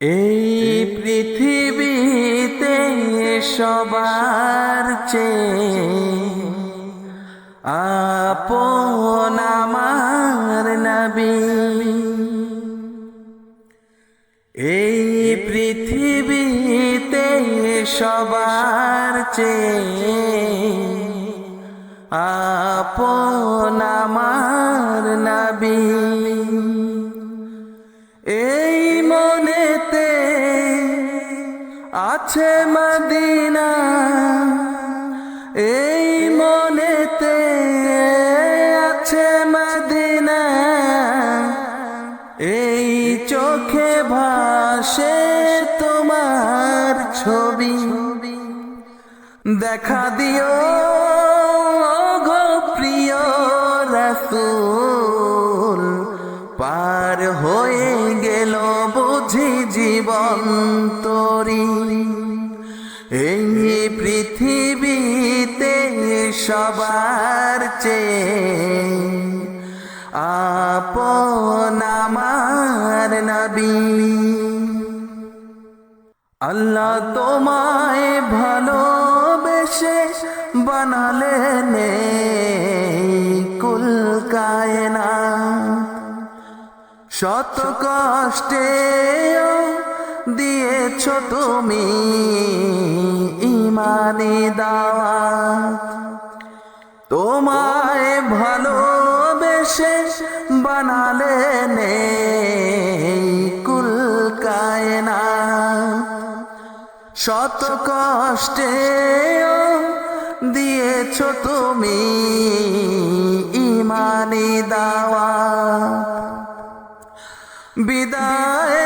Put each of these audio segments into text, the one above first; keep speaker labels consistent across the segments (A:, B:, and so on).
A: এই পৃথিবীতে সবার চেয়ে আপন আমার নবী। এই পৃথিবীতে সবার চেয়ে আপন আমার নবী। এই আছে মদিনা, এই মনেতে আছে মদিনা, এই চোখে ভাসে তোমার ছবি। দেখা দিও গো প্রিয় রাসূল, পার হয়ে গেল বুঝি জীবন তরি। এই পৃথিবীতে সবার চেয়ে আপন নবী। আল্লাহ তোমায় ভালোবেসে এই কুল কায়না শত কষ্টে দিয়েছ তুমি ইমানি দাওয়াত। তোমায় ভালোবেসে বানালেন এই কুল কায়না শত কষ্টে দিয়েছ তুমি ইমানি দাওয়া বিদায়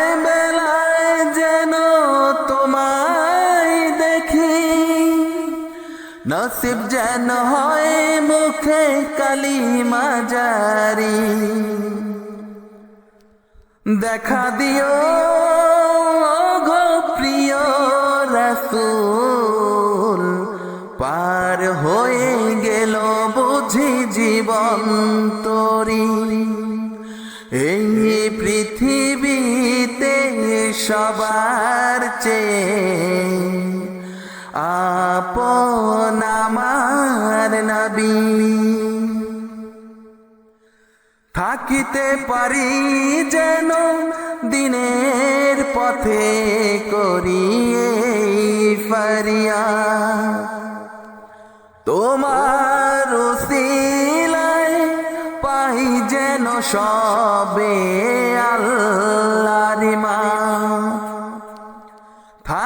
A: নসিব যেন হয় মুখে কালিমা জারি। দেখা দিও গো প্রিয় রাসূল, পার হয়ে গেল বুঝি জীবন তরি। এই পৃথিবীতে সবার চেয়ে আপন নবী থাকিতে পারি যেন দিনের পথে করিয়ে ফারিয়া তোমার পাই যেন সবে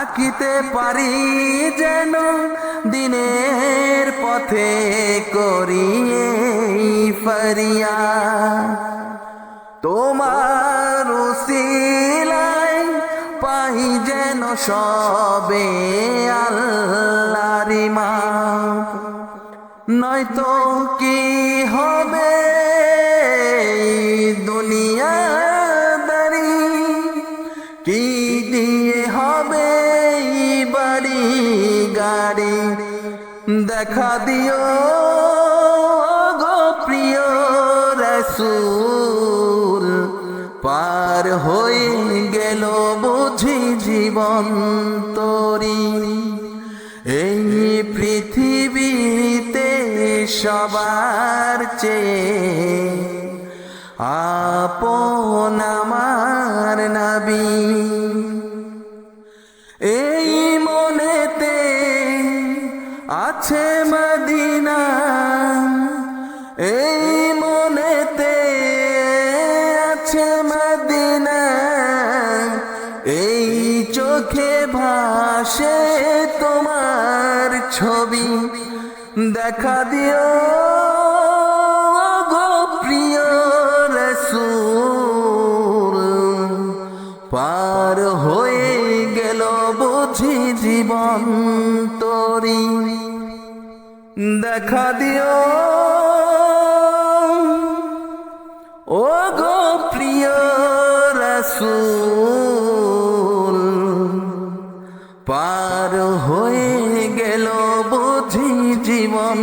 A: থাকিতে পারি যেন দিনের পথে করিয়ে ফরিয়া। তোমার উসিলায় পাই যেন সবে আল্লাহর মা নয়তো কি হবে দুনিয়াদারি? কি দিয়ে হবে গাড়ি দেখা দিও গো প্রিয় রসুল। পার হয়ে গেল বুঝি জীবন তরি। এই পৃথিবীতে সবার চেয়ে আপন আমার নবী। এই মনেতে আছে মদিনা। এই চোখে ভাসে তোমার ছবি। দেখা দিও গো প্রিয় রসুল। পার হয়ে গেল বুঝি জীবন তরি। দেখা দিও পার হয়ে গেল বুঝি জীবন।